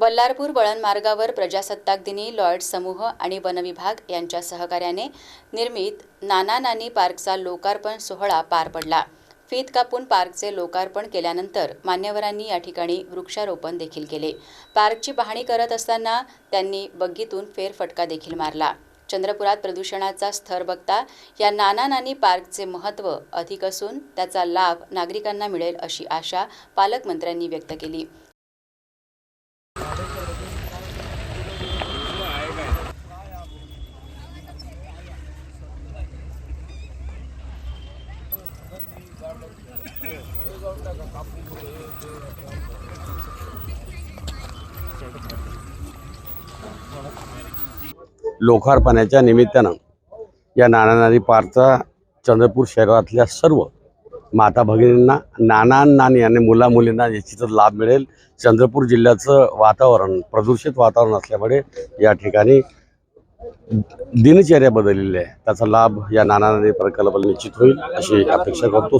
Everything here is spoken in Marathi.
बल्लारपूर वळण मार्गावर प्रजासत्ताक दिनी लॉयड समूह आणि वनविभाग यांच्या सहकार्याने निर्मित नाना नानी पार्कचा लोकार्पण सोहळा पार पडला. फीत कापून पार्कचे लोकार्पण केल्यानंतर मान्यवरांनी या ठिकाणी वृक्षारोपण देखील केले. पार्कची पाहणी करत असताना त्यांनी बग्गीतून फेरफटका देखील मारला. चंद्रपुरात प्रदूषणाचा स्तर बघता या नाना नानी पार्कचे महत्त्व अधिक असून त्याचा लाभ नागरिकांना मिळेल अशी आशा पालकमंत्र्यांनी व्यक्त केली. लोकार्पणाच्या निमित्तानं या नाना नानी पार्कचा चंद्रपूर शहरातल्या सर्व माता भगिनींना नाना नानी आणि मुला मुलींना निश्चितच लाभ मिळेल. चंद्रपूर जिल्ह्याचं वातावरण प्रदूषित वातावरण असल्यामुळे या ठिकाणी दिनचर्या बदललेली आहे. त्याचा लाभ या नाना नानी प्रकल्पाला निश्चित होईल अशी अपेक्षा करतो.